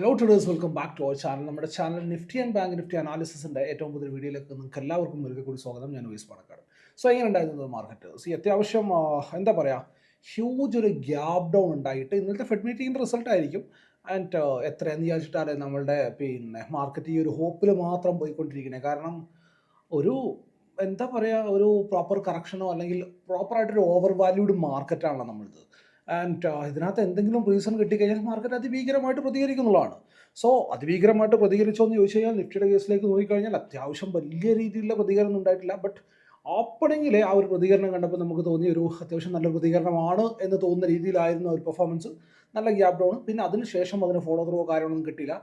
Hello traders welcome back to our channel നമ്മുടെ channel Nifty and Bank Nifty അനാലിസിസിന്റെ ഏറ്റവും പുതിയ വീഡിയോയിലേക്ക് നിങ്ങൾക്ക് എല്ലാവർക്കും ഒരിക്കൽ കൂടി സ്വാഗതം. ഞാൻ വൈസ് പണക്കാട്. സോ എങ്ങനെ ഉണ്ടായിരുന്നത് മാർക്കറ്റ് സി അത്യാവശ്യം എന്താ പറയുക ഹ്യൂജ് ഒരു ഗ്യാപ് ഡൗൺ ഉണ്ടായിട്ട് ഇന്നത്തെ ഫെഡ് മീറ്റിങ്ങിന്റെ റിസൾട്ട് ആയിരിക്കും. ആൻഡ് എത്രയെന്ന് വിചാരിച്ചിട്ടാണ് നമ്മളുടെ പിന്നെ മാർക്കറ്റ് ഈ ഒരു ഹോപ്പിൽ മാത്രം പോയിക്കൊണ്ടിരിക്കുന്നത്. കാരണം ഒരു എന്താ പറയുക ഒരു പ്രോപ്പർ കറക്ഷനോ അല്ലെങ്കിൽ പ്രോപ്പറായിട്ടൊരു ഓവർ വാല്യൂഡ് മാർക്കറ്റാണല്ലോ നമ്മളിത്. ആൻഡ് ഇതിനകത്ത് എന്തെങ്കിലും റീസൺ കിട്ടിക്കഴിഞ്ഞാൽ മാർക്കറ്റ് അതിഭീകരമായിട്ട് പ്രതികരിക്കുന്നുള്ളതാണ്. സോ അതിഭീകരമായിട്ട് പ്രതികരിച്ചോ എന്ന് ചോദിച്ചു കഴിഞ്ഞാൽ നിഫ്റ്റിയുടെ കേസിലേക്ക് നോക്കിക്കഴിഞ്ഞാൽ അത്യാവശ്യം വലിയ രീതിയിലുള്ള പ്രതികരണം ഉണ്ടായിട്ടില്ല. ബട്ട് ഓപ്പണിങ്ങിലെ ആ ഒരു പ്രതികരണം കണ്ടപ്പോൾ നമുക്ക് തോന്നിയ ഒരു അത്യാവശ്യം നല്ല പ്രതികരണമാണ് എന്ന് തോന്നുന്ന രീതിയിലായിരുന്നു ഒരു പെർഫോമൻസ് നല്ല ഗ്യാപ് ഡൗൺ പിന്നെ അതിനുശേഷം അതിന് ഫോളോ ത്രോ കാര്യങ്ങളൊന്നും കിട്ടിയില്ല.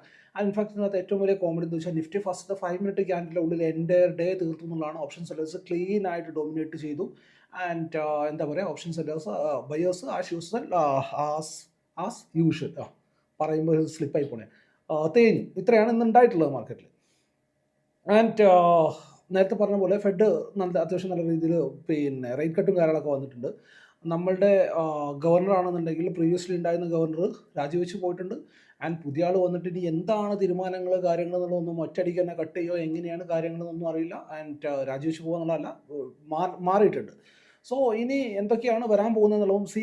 ഇൻഫാക്ട് ഇതിനകത്ത് ഏറ്റവും വലിയ കോമഡി എന്ന് വെച്ചാൽ നിഫ്റ്റി ഫസ്റ്റ് ഫൈവ് മിനിറ്റ് ക്യാൻഡിലെ ഉള്ളിൽ എന്റയർ ഡേ തീർത്തു എന്നുള്ളതാണ് ഓപ്ഷൻ സെല്ലേഴ്സ് ക്ലീൻ ആയിട്ട് ഡോമിനേറ്റ് ചെയ്തു. ആൻഡ് എന്താ പറയുക ഓപ്ഷൻ സെല്ലേഴ്സ് ബയേഴ്സ് ആ ഷൂസ് ആസ് ആസ് യൂഷ്വൽ ആ പറയുമ്പോൾ സ്ലിപ്പായി പോണേ. ആ, തേഞ്ഞു ഇത്രയാണ് ഇന്ന് ഉണ്ടായിട്ടുള്ളത് മാർക്കറ്റിൽ ആൻഡ് നേരത്തെ പറഞ്ഞ പോലെ ഫെഡ് നല്ല അത്യാവശ്യം നല്ല രീതിയിൽ പിന്നെ റേറ്റ് കട്ടും കാര്യങ്ങളൊക്കെ വന്നിട്ടുണ്ട്. നമ്മളുടെ ഗവർണർ ആണെന്നുണ്ടെങ്കിൽ പ്രീവിയസ്ലി ഉണ്ടായിരുന്ന ഗവർണർ രാജിവെച്ച് പോയിട്ടുണ്ട്. ആൻഡ് പുതിയ ആൾ വന്നിട്ട് ഇനി എന്താണ് തീരുമാനങ്ങൾ കാര്യങ്ങൾ എന്നുള്ളതൊന്നും ഒറ്റയടിക്ക് തന്നെ കട്ട് ചെയ്യുമോ എങ്ങനെയാണ് കാര്യങ്ങളെന്നൊന്നും അറിയില്ല. ആൻഡ് രാജിവെച്ച് പോകുക മാറിയിട്ടുണ്ട്. സോ ഇനി എന്തൊക്കെയാണ് വരാൻ പോകുന്നതെന്നുള്ളതും സി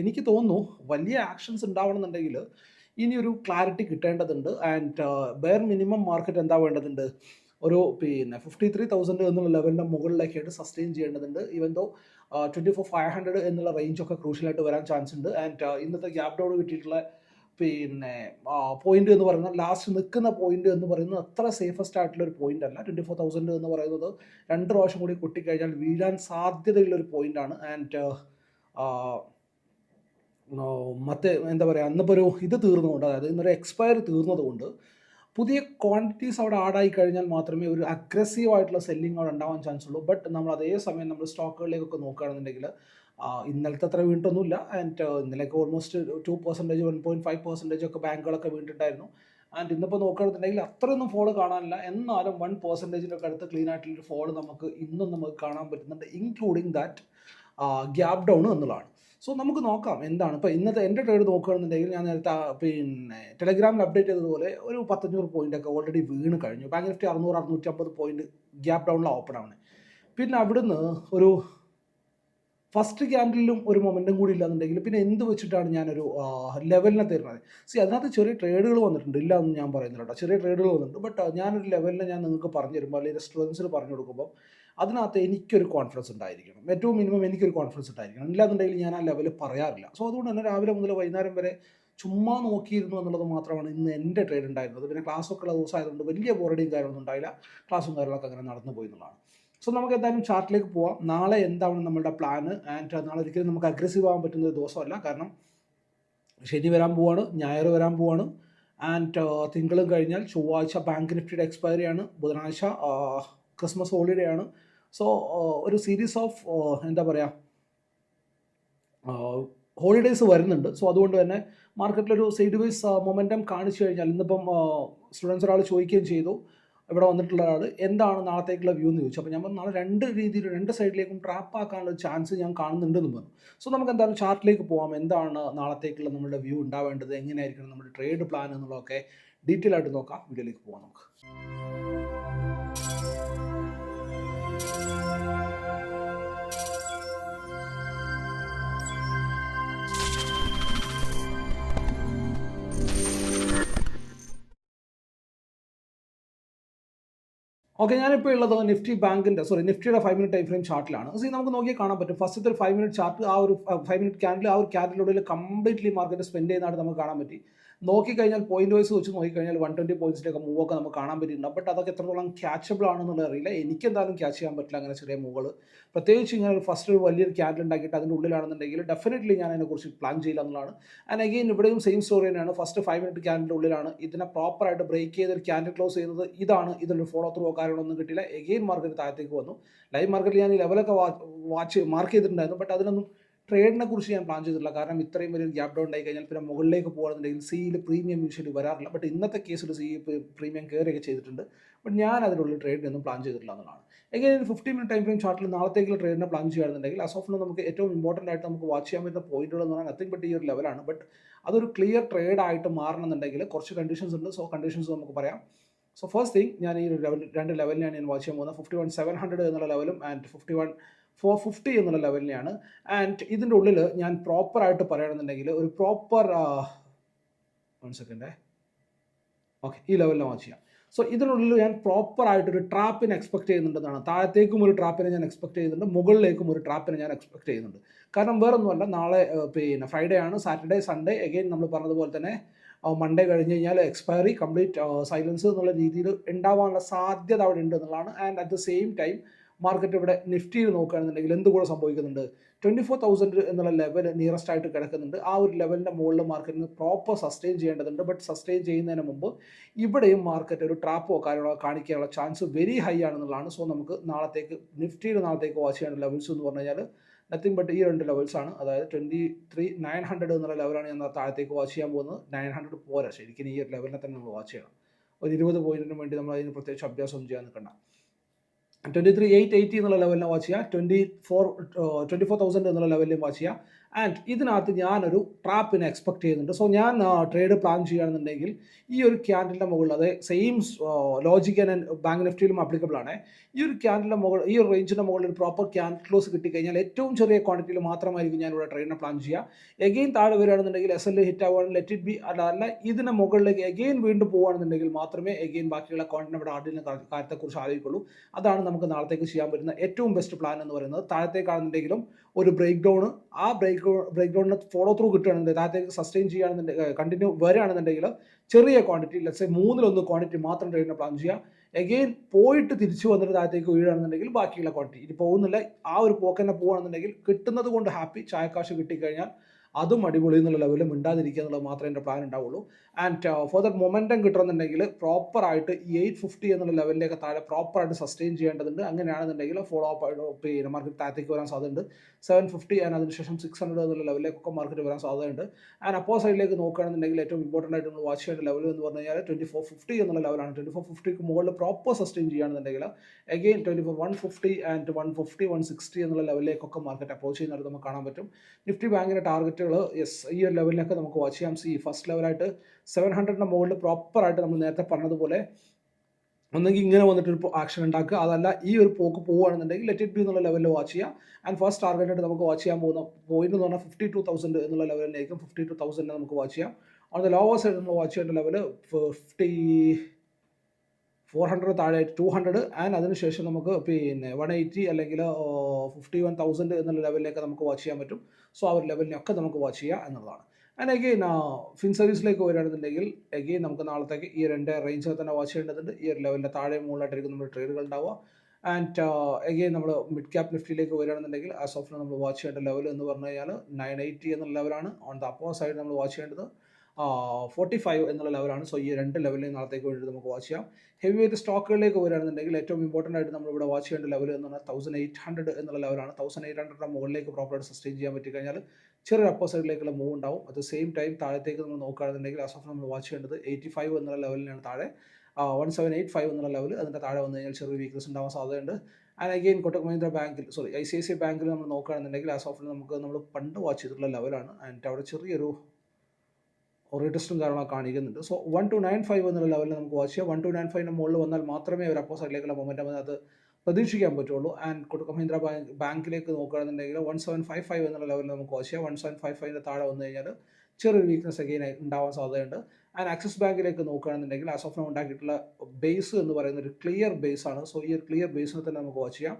എനിക്ക് തോന്നുന്നു വലിയ ആക്ഷൻസ് ഉണ്ടാവണമെന്നുണ്ടെങ്കിൽ ഇനി ഒരു ക്ലാരിറ്റി കിട്ടേണ്ടതുണ്ട്. ആൻഡ് ബെയർ മിനിമം മാർക്കറ്റ് എന്താ വേണ്ടതുണ്ട്? ഒരു പിന്നെ ഫിഫ്റ്റി ത്രീ തൗസൻഡ് എന്നുള്ള ലെവലിന്റെ മുകളിലേക്കായിട്ട് സസ്റ്റെയിൻ ചെയ്യേണ്ടതുണ്ട്. Even though twenty four five hundred എന്നുള്ള റേഞ്ചൊക്കെ ക്രൂഷ്യലായിട്ട് വരാൻ ചാൻസ് ഉണ്ട്. ആൻഡ് ഇന്നത്തെ ഗ്യാപ് ഡൗൺ കിട്ടിയിട്ടുള്ള പിന്നെ പോയിന്റ് എന്ന് പറയുന്നത് ലാസ്റ്റ് നിൽക്കുന്ന പോയിന്റ് എന്ന് പറയുന്നത് അത്ര സേഫസ്റ്റ് ആയിട്ടുള്ള ഒരു പോയിന്റ് അല്ല. ട്വന്റി ഫോർ തൗസൻഡ് എന്ന് പറയുന്നത് രണ്ട് പ്രാവശ്യം കൂടി കൊട്ടിക്കഴിഞ്ഞാൽ വീഴാൻ സാധ്യതയുള്ള ഒരു പോയിന്റാണ് ആൻഡ് മറ്റേ എന്താ പറയുക ഇന്നിപ്പോൾ ഒരു ഇത് തീർന്നുകൊണ്ട് അതായത് ഇന്നൊരു എക്സ്പയർ തീർന്നതുകൊണ്ട് പുതിയ ക്വാണ്ടിറ്റീസ് അവിടെ ആഡായി കഴിഞ്ഞാൽ മാത്രമേ ഒരു അഗ്രസീവ് ആയിട്ടുള്ള സെല്ലിംഗ് അവിടെ ഉണ്ടാവാൻ ചാൻസ് ഉള്ളൂ. ബട്ട് നമ്മൾ അതേ സമയം നമ്മൾ സ്റ്റോക്കുകളിലേക്കൊക്കെ നോക്കുകയാണെന്നുണ്ടെങ്കിൽ ഇന്നലത്തെ അത്ര വീണിട്ടൊന്നുമില്ല ആൻഡ് ഇന്നലെയൊക്കെ almost two percentage one point five percentage ഒക്കെ ബാങ്കുകളൊക്കെ വീണിട്ടുണ്ടായിരുന്നു ആൻഡ് ഇന്നിപ്പോൾ നോക്കുകയാണെന്നുണ്ടെങ്കിൽ അത്രയൊന്നും ഫോൾ കാണാനില്ല. എന്നാലും വൺ പെർസെന്റേജിന്റെ ഒക്കെ അടുത്ത് ക്ലീൻ ആയിട്ടുള്ളൊരു ഫോൾ നമുക്ക് ഇന്നും നമുക്ക് കാണാൻ പറ്റുന്നുണ്ട് ഇൻക്ലൂഡിങ് ദാറ്റ് ഗ്യാപ് ഡൗൺ എന്നുള്ളതാണ്. സോ നമുക്ക് നോക്കാം എന്താണ്. ഇപ്പോൾ ഇന്നത്തെ എന്റെ ട്രേഡ് നോക്കുകയാണെന്നുണ്ടെങ്കിൽ ഞാൻ നേരത്തെ പിന്നെ ടെലഗ്രാമിൽ അപ്ഡേറ്റ് ചെയ്തതുപോലെ ഒരു പത്തഞ്ഞൂറ് പോയിന്റ് ഒക്കെ ഓൾറെഡി വീണ് കഴിഞ്ഞു. ബാങ്ക് നിഫ്റ്റി അറുന്നൂറ് അറുന്നൂറ്റി അമ്പത് പോയിന്റ് ഗ്യാപ് ഡൗണിൽ ഓപ്പൺ ആണ്. പിന്നെ അവിടുന്ന് ഒരു ഫസ്റ്റ് ക്യാൻഡിലും ഒരു മൊമെന്റും കൂടി ഇല്ലാന്നുണ്ടെങ്കിൽ പിന്നെ എന്ത് വെച്ചിട്ടാണ് ഞാനൊരു ലെവലിനെ തരുന്നത്? സി അതിനകത്ത് ചെറിയ ട്രേഡുകൾ വന്നിട്ടുണ്ട്. ഇല്ല എന്ന് ഞാൻ പറയുന്നില്ല ചെറിയ ട്രേഡുകൾ വന്നിട്ടുണ്ട്. ബട്ട് ഞാനൊരു ലെവലിനെ ഞാൻ നിങ്ങൾക്ക് പറഞ്ഞു തരുമ്പോൾ അല്ലെങ്കിൽ സ്റ്റുഡൻസിന് പറഞ്ഞു കൊടുക്കുമ്പോൾ അതിനകത്ത് എനിക്കൊരു കോൺഫിഡൻസ് ഉണ്ടായിരിക്കണം. ഏറ്റവും മിനിമം എനിക്കൊരു കോൺഫിഡൻസ് ഉണ്ടായിരിക്കണം. ഇല്ലാന്നുണ്ടെങ്കിൽ ഞാൻ ആ ലെവൽ പറയാറില്ല. സോ അതുകൊണ്ട് തന്നെ രാവിലെ മുതൽ വൈകുന്നേരം വരെ ചുമ്മാ നോക്കിയിരുന്നു എന്നുള്ളത് മാത്രമാണ് ഇന്ന് എന്റെ ട്രേഡ് ഉണ്ടായിരുന്നത്. പിന്നെ ക്ലാസ്സൊക്കെ ഉള്ള ദിവസമായതുകൊണ്ട് വലിയ ബോർഡിങ് കാര്യമൊന്നും ഉണ്ടായില്ല. ക്ലാസ്സും കാര്യങ്ങളൊക്കെ അങ്ങനെ നടന്നു പോയി എന്നുള്ളതാണ്. സോ നമുക്ക് എന്തായാലും ചാർട്ടിലേക്ക് പോവാം. നാളെ എന്താണ് നമ്മുടെ പ്ലാന് ആൻഡ് നാളെ ഒരിക്കലും നമുക്ക് അഗ്രസീവ് ആവാൻ പറ്റുന്ന ഒരു ദിവസമല്ല. കാരണം ശനി വരാൻ പോവാണ് ഞായർ വരാൻ പോവാണ്. ആൻഡ് തിങ്കളും കഴിഞ്ഞാൽ ചൊവ്വാഴ്ച ബാങ്ക് നിഫ്റ്റിയുടെ എക്സ്പയറി ആണ്. ബുധനാഴ്ച ക്രിസ്മസ് ഹോളിഡേ ആണ്. സോ ഒരു സീരീസ് ഓഫ് എന്താ പറയുക ഹോളിഡേയ്സ് വരുന്നുണ്ട്. സോ അതുകൊണ്ട് തന്നെ മാർക്കറ്റിലൊരു സൈഡ് വൈസ് മൊമെന്റം കാണിച്ചു കഴിഞ്ഞാൽ ഇന്നിപ്പം സ്റ്റുഡൻസ് ഒരാൾ ചോദിക്കുകയും ചെയ്തു. ഇവിടെ വന്നിട്ടുള്ള ആൾ എന്താണ് നാളത്തേക്കുള്ള വ്യൂ എന്ന് ചോദിച്ചു. അപ്പോൾ ഞാൻ നാളെ രണ്ട് രീതിയിൽ രണ്ട് സൈഡിലേക്കും ട്രാപ്പ് ആക്കാനുള്ള ചാൻസ് ഞാൻ കാണുന്നുണ്ടെന്ന് പറഞ്ഞു. സോ നമുക്ക് എന്തായാലും ചാർട്ടിലേക്ക് പോകാം എന്താണ് നാളത്തേക്കുള്ള നമ്മുടെ വ്യൂ ഉണ്ടാവേണ്ടത്? എങ്ങനെയായിരിക്കണം നമ്മുടെ ട്രേഡ് പ്ലാൻ എന്നുള്ളതൊക്കെ ഡീറ്റെയിൽ ആയിട്ട് നോക്കാം. വീഡിയോയിലേക്ക് പോകാം നമുക്ക്. ഓക്കെ ഞാനിപ്പോൾ ഉള്ളത് നിഫ്റ്റി ബാങ്കിന്റെ സോറി നിഫ്റ്റിയുടെ ഫൈവ് മിനിറ്റ് ടൈം ഫ്രെയിം ചാർട്ടിലാണ് സി നമുക്ക് നോക്കിയാൽ കാണാൻ പറ്റും. ഫസ്റ്റ് ഒരു ഫൈവ് മിനിറ്റ് ചാർട്ട് ആ ഒരു ഫൈവ് മിനിറ്റ് ക്യാൻഡിൽ ആ ഒരു ക്യാൻഡിലുള്ളിൽ കംപ്ലീറ്റ്ലി മാർക്കറ്റ് സ്പെൻഡ് ചെയ്യുന്നതായിട്ട് നമുക്ക് കാണാൻ പറ്റി. നോക്കിക്കഴിഞ്ഞാൽ പോയിന്റ് വൈസ് വെച്ച് നോക്കിക്കഴിഞ്ഞാൽ വൺ ട്വന്റി പോയിന്റ്സിന്റെ മൂവൊക്കെ നമുക്ക് കാണാൻ പറ്റിയിട്ടുണ്ട്. ബട്ട് അതൊക്കെ എത്രത്തോളം ക്യാച്ചബിൾ ആണെന്നുള്ളത് അറിയില്ല. എനിക്ക് എന്തായാലും ക്യാച്ച് ചെയ്യാൻ പറ്റില്ല അങ്ങനെ ചെറിയ മൂവുകൾ പ്രത്യേകിച്ച് ഇങ്ങനെ ഒരു ഫസ്റ്റ് ഒരു വലിയൊരു ക്യാൻഡിൽ ഉണ്ടാക്കിയിട്ട് അതിന്റെ ഉള്ളിലാണെന്നുണ്ടെങ്കിൽ ഡെഫിനറ്റ്ലി ഞാൻ അതിനെക്കുറിച്ച് പ്ലാൻ ചെയ്യില്ല എന്നുള്ളതാണ്. ആൻഡ് അഗെയിൻ ഇവിടെയും സെയിം സ്റ്റോറി തന്നെയാണ്. ഫസ്റ്റ് ഫൈവ് മിനിറ്റ് ക്യാൻഡിന്റെ ഉള്ളിലാണ്. ഇതിനെ പ്രോപ്പറായിട്ട് ബ്രേക്ക് ചെയ്ത് ഒരു ക്യാൻഡിൽ ക്ലോസ് ചെയ്യുന്നത് ഇതാണ്. ഇതിലൊരു ഫോളോ ത്രൂ കാര്യങ്ങളൊന്നും കിട്ടിയില്ല. എഗെയിൻ മാർക്കറ്റ് താഴത്തേക്ക് വന്നു. ലൈവ് മാർക്കറ്റിൽ ഞാൻ ഈ ലെവലൊക്കെ വാച്ച് മാർക്ക് ചെയ്തിട്ടുണ്ടായിരുന്നു. ബട്ട് അതിനൊന്നും ട്രേഡിനെ കുറിച്ച് ഞാൻ പ്ലാൻ ചെയ്തിട്ടില്ല. കാരണം ഇത്രയും വലിയ ഗ്യാപ് ഡൗൺ ആയി കഴിഞ്ഞാൽ പിന്നെ മുകളിലേക്ക് പോകുകയാണെന്നുണ്ടെങ്കിൽ സിയിൽ പ്രീമിയം യൂഷ്വലി വരാറില്ല. ബട്ട് ഇന്നത്തെ കേസിൽ സി പ്രീമിയം കയറിയൊക്കെ ചെയ്തിട്ടുണ്ട്. ബട്ട് ഞാൻ അതിനുള്ള ട്രേഡിനൊന്നും പ്ലാൻ ചെയ്തിട്ടില്ല എന്നുള്ളതാണ്. എങ്ങനെ ഫിഫ്റ്റി മിനിറ്റ് ടൈം ഫ്രെയിം ചാർട്ടിൽ നാളത്തേക്കുള്ള ട്രേഡിനെ പ്ലാൻ ചെയ്യുകയാണെന്നുണ്ടെങ്കിൽ അസ് ഓഫ് നമുക്ക് ഏറ്റവും ഇമ്പോർട്ടന്റ് ആയിട്ട് നമുക്ക് വാച്ച് ചെയ്യാൻ പറ്റുന്ന പോയിന്റുകൾ എന്ന് പറഞ്ഞാൽ നത്തിങ് ബട്ട് ഈ ഒരു ലെവലാണ് ബട്ട് അതൊരു ക്ലിയർ ട്രേഡ് ആയിട്ട് മാറണമെന്നുണ്ടെങ്കിൽ കുറച്ച് കണ്ടീഷൻസ് ഉണ്ട്. സോ കണ്ടീഷൻസ് നമുക്ക് പറയാം. സോ ഫസ്റ്റ് തിങ് ഞാൻ ഈ ലെവൽ രണ്ട് ലെവലിലാണ് ഞാൻ വാച്ച് ചെയ്യാൻ പോകുന്നത്. ഫിഫ്റ്റി വൺ സെവൻ ഹൺഡ്രഡ് എന്നുള്ള ലെവലും and fifty one four fifty എന്നുള്ള ലെവലിനെയാണ് ആൻഡ് ഇതിന്റെ ഉള്ളിൽ ഞാൻ പ്രോപ്പർ ആയിട്ട് പറയുകയാണെന്നുണ്ടെങ്കിൽ ഒരു പ്രോപ്പർ വൺ സെക്കൻഡേ ഓക്കെ ഈ ലെവലിൽ വാച്ച് ചെയ്യാം. സോ ഇതിനുള്ളിൽ ഞാൻ പ്രോപ്പർ ആയിട്ട് ഒരു ട്രാപ്പിനെ എക്സ്പെക്ട് ചെയ്യുന്നുണ്ടെന്നാണ്. താഴത്തേക്കും ഒരു ട്രാപ്പിനെ ഞാൻ എക്സ്പെക്ട് ചെയ്യുന്നുണ്ട്. മുകളിലേക്കും ഒരു ട്രാപ്പിനെ ഞാൻ എക്സ്പെക്ട് ചെയ്യുന്നുണ്ട്. കാരണം വേറൊന്നുമല്ല നാളെ പിന്നെ ഫ്രൈഡേ ആണ്. സാറ്റർഡേ സൺഡേ എഗെയിൻ നമ്മൾ പറഞ്ഞതുപോലെ തന്നെ മൺഡേ കഴിഞ്ഞ് കഴിഞ്ഞാൽ എക്സ്പയറി കംപ്ലീറ്റ് സൈലൻസ് എന്നുള്ള രീതിയിൽ ഉണ്ടാവാനുള്ള സാധ്യത അവിടെ ഉണ്ട് എന്നുള്ളതാണ്. And at the same time market ഇവിടെ നിഫ്റ്റിയിൽ നോക്കുകയാണെന്നുണ്ടെങ്കിൽ എന്ത് കൂടെ സംഭവിക്കുന്നുണ്ട്? ട്വന്റി ഫോർ തൗസൻഡ് എന്നുള്ള ലെവൽ നിയറസ്റ്റ് ആയിട്ട് കിടക്കുന്നുണ്ട്. ആ ഒരു ലെവലിന്റെ മുകളിൽ മാർക്കറ്റിന് പ്രോപ്പർ സസ്റ്റെയിൻ ചെയ്യേണ്ടതുണ്ട്. ബട്ട് സസ്റ്റെയിൻ ചെയ്യുന്നതിന് മുമ്പ് ഇവിടെയും മാർക്കറ്റ് ഒരു ട്രാപ്പോ കാര്യങ്ങളോ കാണിക്കാനുള്ള ചാൻസ് വെരി ഹൈ ആണെന്നുള്ളതാണ്. സോ നമുക്ക് നാളത്തേക്ക് നിഫ്റ്റിയിൽ നാളത്തേക്ക് വാച്ച് ചെയ്യേണ്ട ലെവൽസ് എന്ന് പറഞ്ഞു കഴിഞ്ഞാൽ നത്തിങ് ബട്ട് ഈ രണ്ട് ലെവൽസാണ് അതായത് ട്വന്റി ത്രീ നയൻ ഹൺഡ്രഡ് എന്നുള്ള ലെവലാണ് ഞാൻ താഴത്തേക്ക് വാച്ച് ചെയ്യാൻ പോകുന്നത്. നയൻ ഹൺഡ്രഡ് പോരാ. ശരിക്കും ഈ ഒരു ലെവലിനെ തന്നെ നമ്മൾ വാച്ച് ചെയ്യണം. ഒരു ഇരുപത് പോയിന്റിന് വേണ്ടി നമ്മൾ അതിന് പ്രത്യേകിച്ച് അഭ്യാസം ചെയ്യാൻ നിൽക്കണ്ട. ട്വന്റി ത്രീ എയ്റ്റ് എയ്റ്റി എന്നുള്ള ലെവലിനെ വാച്ച് ചെയ്യുക. Twenty four twenty four thousand എന്നുള്ള ലെവലിലും വാച്ച് ചെയ്യുക. ആൻഡ് ഇതിനകത്ത് ഞാനൊരു ട്രാപ്പിനെ എക്സ്പെക്ട് ചെയ്യുന്നുണ്ട്. സോ ഞാൻ ട്രേഡ് പ്ലാൻ ചെയ്യുകയാണെന്നുണ്ടെങ്കിൽ ഈ ഒരു ക്യാൻഡലിന്റെ മുകളിൽ അതെ സെയിം ലോജിക് ആൻഡ് ബാങ്ക് നിഫ്റ്റിയിലും അപ്ലിക്കബിൾ ആണ്. ഈ ഒരു ക്യാൻഡലിന്റെ മുകളിൽ ഈ ഒരു റേഞ്ചിന്റെ മുകളിൽ ഒരു പ്രോപ്പർ ക്യാൻഡ് ക്ലോസ് കിട്ടിക്കഴിഞ്ഞാൽ ഏറ്റവും ചെറിയ ക്വാണ്ടിറ്റിയിൽ മാത്രമായിരിക്കും ഞാൻ ഇവിടെ ട്രേഡിനെ പ്ലാൻ ചെയ്യുക. എഗെയിൻ താഴെ വരികയാണെന്നുണ്ടെങ്കിൽ എസ് എൽ ഹിറ്റ് ആവുകയാണ് ലെറ്റ് ഇറ്റ് ബി അല്ല ഇതിന്റെ മുകളിലേക്ക് എഗെയിൻ വീണ്ടും പോവുകയാണെന്നുണ്ടെങ്കിൽ മാത്രമേ എഗെയിൻ ബാക്കിയുള്ള ക്വാണ്ടിനെ ഇവിടെ ആടിന്റെ കാര്യത്തെക്കുറിച്ച് ആലോചിക്കുള്ളൂ. അതാണ് നമുക്ക് നാളത്തേക്ക് ചെയ്യാൻ പറ്റുന്ന ഏറ്റവും ബെസ്റ്റ് പ്ലാൻ എന്ന് പറയുന്നത്. താഴത്തേക്കാണെന്നുണ്ടെങ്കിലും ഒരു ബ്രേക്ക് ഡൗൺ ആ ബ്രേക്ക് ബ്രേക്ക് ബ്രേക്ക് ഡൗണിന് ഫോളോ ത്രൂ കിട്ടുകയാണെന്നുണ്ടെങ്കിൽ താഴത്തേക്ക് സസ്റ്റെയിൻ ചെയ്യുകയാണെന്നുണ്ടെങ്കിൽ കണ്ടിന്യൂ വരികയാണെന്നുണ്ടെങ്കിൽ ചെറിയ ക്വാണ്ടിറ്റി ലെറ്റ്സ് മൂന്നിലൊന്ന് ക്വാണ്ടിറ്റി മാത്രം ട്രേഡിനെ പ്ലാൻ ചെയ്യുക. എഗെയിൻ പോയിട്ട് തിരിച്ചു വന്നിട്ട് താഴത്തേക്ക് വീഴുകയാണെന്നുണ്ടെങ്കിൽ ബാക്കിയുള്ള ക്വാണ്ടിറ്റി ഇനി പോകുന്നില്ല. ആ ഒരു പോക്ക് തന്നെ പോകുകയാണെന്നുണ്ടെങ്കിൽ കിട്ടുന്നത് കൊണ്ട് ഹാപ്പി ചായക്കാശ് കിട്ടിക്കഴിഞ്ഞാൽ അതും അടിപൊളി എന്നുള്ള ലെവലിൽ മിണ്ടാതിരിക്കുക എന്നുള്ളത് മാത്രമേ എന്റെ പ്ലാൻ ഉണ്ടാവുള്ളൂ. ആൻഡ് ഫോർ ദറ്റ് മൊമെന്റം കിട്ടണമെന്നുണ്ടെങ്കിൽ പ്രോപ്പറായിട്ട് ഈ എയ്റ്റ് ഫിഫ്റ്റി എന്നുള്ള ലെവലിലേക്ക് താഴെ പ്രോപ്പറായിട്ട് സസ്റ്റെയിൻ ചെയ്യേണ്ടതുണ്ട്. അങ്ങനെയാണെന്നുണ്ടെങ്കിൽ ഫോളോ അപ്പ് പിന്നെ മാർക്കറ്റ് താഴത്തേക്ക് വരാൻ സാധ്യതയുണ്ട്. സെവൻ ഫിഫ്റ്റി ആൻഡ് അതിനുശേഷം സിക്സ് ഹൺഡ്രഡ് എന്നുള്ള ലെവലിലേക്കൊക്കെ മാർക്കറ്റ് വരാൻ സാധ്യതയുണ്ട്. ആൻഡ് അപ്പോ സൈഡിലേക്ക് നോക്കുകയാണെന്നുണ്ടെങ്കിൽ ഏറ്റവും ഇമ്പോർട്ടന്റ് ആയിട്ട് നമ്മൾ വാച്ച് ചെയ്യേണ്ട ലെവൽ എന്ന് പറഞ്ഞു കഴിഞ്ഞാൽ ട്വന്റി ഫോർ ഫിഫ്റ്റി എന്നുള്ള ലെവലാണ് ട്വന്റി ഫോർ ഫിഫ്റ്റിക്ക് മുകളിൽ പ്രോപ്പർ സസ്റ്റെയിൻ ചെയ്യുകയാണെന്നുണ്ടെങ്കിൽ again twenty four one fifty and one fifty one sixty എന്നുള്ള ലെവലിലേക്കൊക്കെ മാർക്കറ്റ് അപ്രോച്ച് ചെയ്യുന്നത് നമുക്ക് കാണാൻ പറ്റും. നിഫ്റ്റി ബാങ്കിന്റെ ടാർഗറ്റുകൾ യെസ് ഈ ഒരു ലെവലിലൊക്കെ നമുക്ക് വാച്ച് ചെയ്യാം. സി ഫസ്റ്റ് ലെവലായിട്ട് സെവൻ ഹൺഡ്രഡിന്റെ മുകളിൽ പ്രോപ്പറായിട്ട് നമ്മൾ നേരത്തെ പറഞ്ഞതുപോലെ ഒന്നെങ്കിൽ ഇങ്ങനെ വന്നിട്ട് ഒരു ആക്ഷൻ ഉണ്ടാക്കുക. അതല്ല ഈ ഒരു പോക്ക് പോവുകയാണെന്നുണ്ടെങ്കിൽ ലെറ്റ് ഇറ്റ് ബി എന്നുള്ള ലെവലിൽ വാച്ച് ചെയ്യാം ആൻഡ് ഫസ്റ്റ് ടാർഗറ്റ് ആയിട്ട് നമുക്ക് വാച്ച് ചെയ്യാൻ പോകുന്ന പോയിന്റ് എന്ന് പറഞ്ഞാൽ ഫിഫ്റ്റി ടു തൗസൻഡ് എന്നുള്ള ലെവലിലേക്കും ഫിഫ്റ്റി ടു തൗസൻഡിനെ നമുക്ക് വാച്ച് ചെയ്യാം. ഓൺ ലോവർ സൈഡ് നമ്മൾ വാച്ച് ചെയ്യേണ്ട ലെവൽ ഫിഫ്റ്റി ഫോർ ഹൺഡ്രഡ് താഴെ ടു ഹൺഡ്രഡ് ആൻഡ് അതിനുശേഷം നമുക്ക് പിന്നെ വൺ എയ്റ്റി അല്ലെങ്കിൽ ഫിഫ്റ്റി വൺ തൗസൻഡ് എന്നുള്ള ലെവലിലേക്ക് നമുക്ക് വാച്ച് ചെയ്യാൻ പറ്റും. സോ ആ ഒരു ലെവലിനെയൊക്കെ നമുക്ക് വാച്ച് ചെയ്യാം എന്നുള്ളതാണ്. ആൻഡ് അഗെയിൻ ഫിൻ സർവീസിലേക്ക് വരികയാണെന്നുണ്ടെങ്കിൽ അഗെയിൻ നമുക്ക് നാളത്തേക്ക് ഈ രണ്ട് റേഞ്ചിൽ തന്നെ വാച്ച് ചെയ്യേണ്ടതുണ്ട്. ഈ ഒരു ലെവലിന്റെ താഴെ മുകളിലായിട്ടായിരിക്കും നമ്മുടെ ട്രേഡുകൾ ഉണ്ടാവുക. ആൻഡ് അഗെയിൻ നമ്മൾ മിഡ് ക്യാപ് നിഫ്റ്റിയിലേക്ക് വരികയാണെന്നുണ്ടെങ്കിൽ ആസ് ഓഫ് നമ്മൾ വാച്ച് ചെയ്യേണ്ട ലെവൽ എന്ന് പറഞ്ഞു കഴിഞ്ഞാൽ നയൻ എയ്റ്റി എന്നുള്ള ലെവലാണ് ഓൺ ദ അപ്പോ സൈഡ് നമ്മൾ വാച്ച് ചെയ്യേണ്ടത് ഫോർട്ടി ഫൈവ് എന്നുള്ള ലെവലാണ് സോ ഈ രണ്ട് ലെവലിൽ നാളത്തേക്ക് വേണ്ടി നമുക്ക് വാച്ച് ചെയ്യാം. ഹെവി വെയ്റ്റ് സ്റ്റോക്കുകളിലേക്ക് വരികയാണെന്നുണ്ടെങ്കിൽ ഏറ്റവും ഇമ്പോർട്ടന്റ് ആയിട്ട് നമ്മൾ ഇവിടെ വാച്ച് ചെയ്യേണ്ട ലെവൽ എന്ന് പറഞ്ഞാൽ തൗസൻഡ് എയ്റ്റ് ഹൺഡ്രഡ് എന്നുള്ള ലെവലാണ് തൗസൻഡ് എയ്റ്റ് ഹൺഡ്രഡിന്റെ മുകളിലേക്ക് പ്രോപ്പറായിട്ട് സസ്റ്റെയിൻ ചെയ്യാൻ പറ്റി കഴിഞ്ഞാൽ ചെറിയ അപ്പർ സൈഡിലേക്കുള്ള മൂവ് ഉണ്ടാവും. അറ്റ് സെയിം ടൈം താഴത്തേക്ക് നമ്മൾ നോക്കുകയാണെന്നുണ്ടെങ്കിൽ ആസ് ഓഫ് നമ്മൾ വാച്ച് ചെയ്യേണ്ടത് എയ്റ്റി ഫൈവ് എന്നുള്ള ലെവലിനാണ് താഴെ. വൺ സെവൻ എയ്റ്റ് ഫൈവ് എന്നുള്ള ലെവൽ അതിന്റെ താഴെ വന്നു കഴിഞ്ഞാൽ ചെറിയ വീക്ക്നസ് ഉണ്ടാവാൻ സാധ്യതയുണ്ട്. ആൻഡ് അഗെയിൻ കൊട്ടക് മഹീന്ദ്ര ബാങ്കിൽ sorry I C I C ബാങ്കിൽ നമ്മൾ നോക്കുകയാണെന്നുണ്ടെങ്കിൽ ആ ഓഫ് നമുക്ക് നമ്മൾ പണ്ട് വാച്ച് ചെയ്തിട്ടുള്ള ലെവലാണ് ആൻഡ് അവിടെ ചെറിയൊരു റേറ്റസ്റ്റും കാര്യങ്ങളൊക്കെ കാണിക്കുന്നുണ്ട്. So one two nine five എന്നുള്ള ലെവലിൽ നമുക്ക് വാച്ച് ചെയ്യാം. വൺ ടു നയൻ ഫൈവിന്റെ മുകളിൽ വന്നാൽ മാത്രമേ ഒരു അപ്പോ സൈഡിലേക്കുള്ള മൊമെന്റം അതിനകത്ത് പ്രതീക്ഷിക്കാൻ പറ്റുള്ളൂ. ആൻഡ് കൊടുക്ക മഹീന്ദ്ര ബാങ്ക് ബാങ്കിലേക്ക് നോക്കുകയാണെന്നുണ്ടെങ്കിൽ വൺ സെവൻ ഫൈവ് ഫൈവ് എന്നുള്ള ലെവലിൽ നമുക്ക് വാച്ച് ചെയ്യാം വൺ സെവൻ ഫൈവ് ഫൈവിന്റെ താഴെ വന്നു കഴിഞ്ഞാൽ ചെറിയൊരു വീക്ക്നെസ് അഗെയിൻ ഉണ്ടാവാൻ സാധ്യതയുണ്ട്. ആൻഡ് ആക്സിസ് ബാങ്കിലേക്ക് നോക്കുകയാണെന്നുണ്ടെങ്കിൽ ആസ് ഓഫ് നോ ഉണ്ടാക്കിയിട്ടുള്ള ബേസ് എന്ന് പറയുന്ന ഒരു ക്ലിയർ ബേസ് ആണ്. സോ ഈ ഒരു ക്ലിയർ ബേസിനെ തന്നെ നമുക്ക് വാച്ച് ചെയ്യാം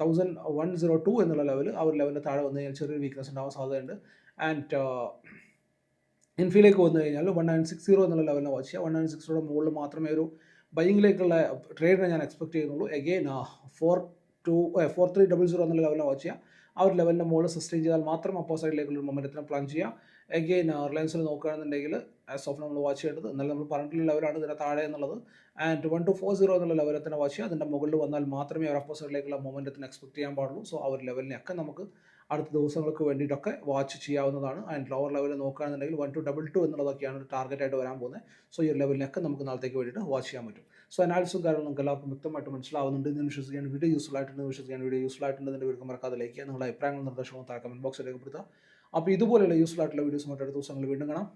തൗസൻഡ് വൺ സീറോ ടു എന്നുള്ള ലെവൽ ആ ഒരു ലെവലിന്റെ താഴെ വന്നു കഴിഞ്ഞാൽ ചെറിയൊരു വീക്ക്നെസ് ഉണ്ടാവാൻ സാധ്യതയുണ്ട്. ആൻഡ് ഇൻഫിയിലേക്ക് വന്നു കഴിഞ്ഞാൽ വൺ നയൻ സിക്സ് സീറോ എന്നുള്ള ലെവലിനെ വാച്ച് ചെയ്യുക വൺ നയൻ സിക്സ് സീറോയുടെ മുകളിൽ മാത്രമേ ഒരു ബൈങ്ങിലേക്കുള്ള ട്രേഡിനെ ഞാൻ എക്സ്പെക്ട് ചെയ്യുന്നുള്ളൂ. Again four two four three double zero എന്നുള്ള ലെവലിനെ വാച്ച് ചെയ്യുക ആ ഒരു ലെവലിന്റെ മുകളിൽ സസ്റ്റെയിൻ ചെയ്താൽ മാത്രം അപ്പോ സൈഡിലേക്കുള്ള ഒരു മൊമെന്റത്തിന് പ്ലാൻ ചെയ്യുക എഗെയിൻ റിലയൻസിൽ നോക്കുകയാണെന്നുണ്ടെങ്കിൽ ആസ് ഓഫ് നമ്മൾ വാച്ച് ചെയ്യേണ്ടത് എന്നാലും നമ്മൾ പറഞ്ഞിട്ടുള്ള ലെവലാണ് ഇതിന്റെ താഴെ എന്നുള്ളത്. And one two four zero എന്നുള്ള ലെവലിൽ തന്നെ വാച്ച് ചെയ്യുക. അതിന്റെ മുകളിൽ വന്നാൽ മാത്രമേ അവർ അപ്പോ സൈഡിലേക്കുള്ള മൊമെന്റത്തിന് എക്സ്പെക്ട് ചെയ്യാൻ പാടുള്ളൂ. സോ ആ ഒരു ലെവലിനെയൊക്കെ നമുക്ക് അടുത്ത ദിവസങ്ങൾക്ക് വേണ്ടിയിട്ടൊക്കെ വാച്ച് ചെയ്യാവുന്നതാണ്. ആൻഡ് ലോവർ ലെവലിൽ നോക്കുകയാണെന്നുണ്ടെങ്കിൽ വൺ ടു ഡബിൾ ടു എന്നുള്ളതൊക്കെയാണ് ടാർഗറ്റായിട്ട് വരാൻ പോകുന്നത്. സോ ഈ ലെവലിനൊക്കെ നമുക്ക് നാളത്തേക്ക് വേണ്ടിയിട്ട് വാച്ച് ചെയ്യാൻ പറ്റും. സോ അനാലിസും കാര്യങ്ങളും നമുക്ക് എല്ലാവർക്കും വ്യക്തമായിട്ട് മനസ്സിലാവുന്നുണ്ട്. എന്ന് വിശ്വസിക്കാൻ വീഡിയോ യൂസ്ഫുൾ ആയിട്ടുണ്ട് വിശ്വസിക്കാൻ വീഡിയോ യൂസ്ഫുൾ ആയിട്ടുണ്ടെന്ന് വീഡിയോ മറക്കാതെ ലൈക്ക് ചെയ്യുക. നിങ്ങളുടെ അഭിപ്രായങ്ങളും നിർദ്ദേശങ്ങളും താഴെ കമന്റ് ബോക്സിൽ രേഖപ്പെടുത്തുക അപ്പോൾ ഇതുപോലെയുള്ള യൂസ്ഫുൾ ആയിട്ടുള്ള വീഡിയോസ് മറ്റേ ദിവസങ്ങളിൽ വീണ്ടും കാണാം.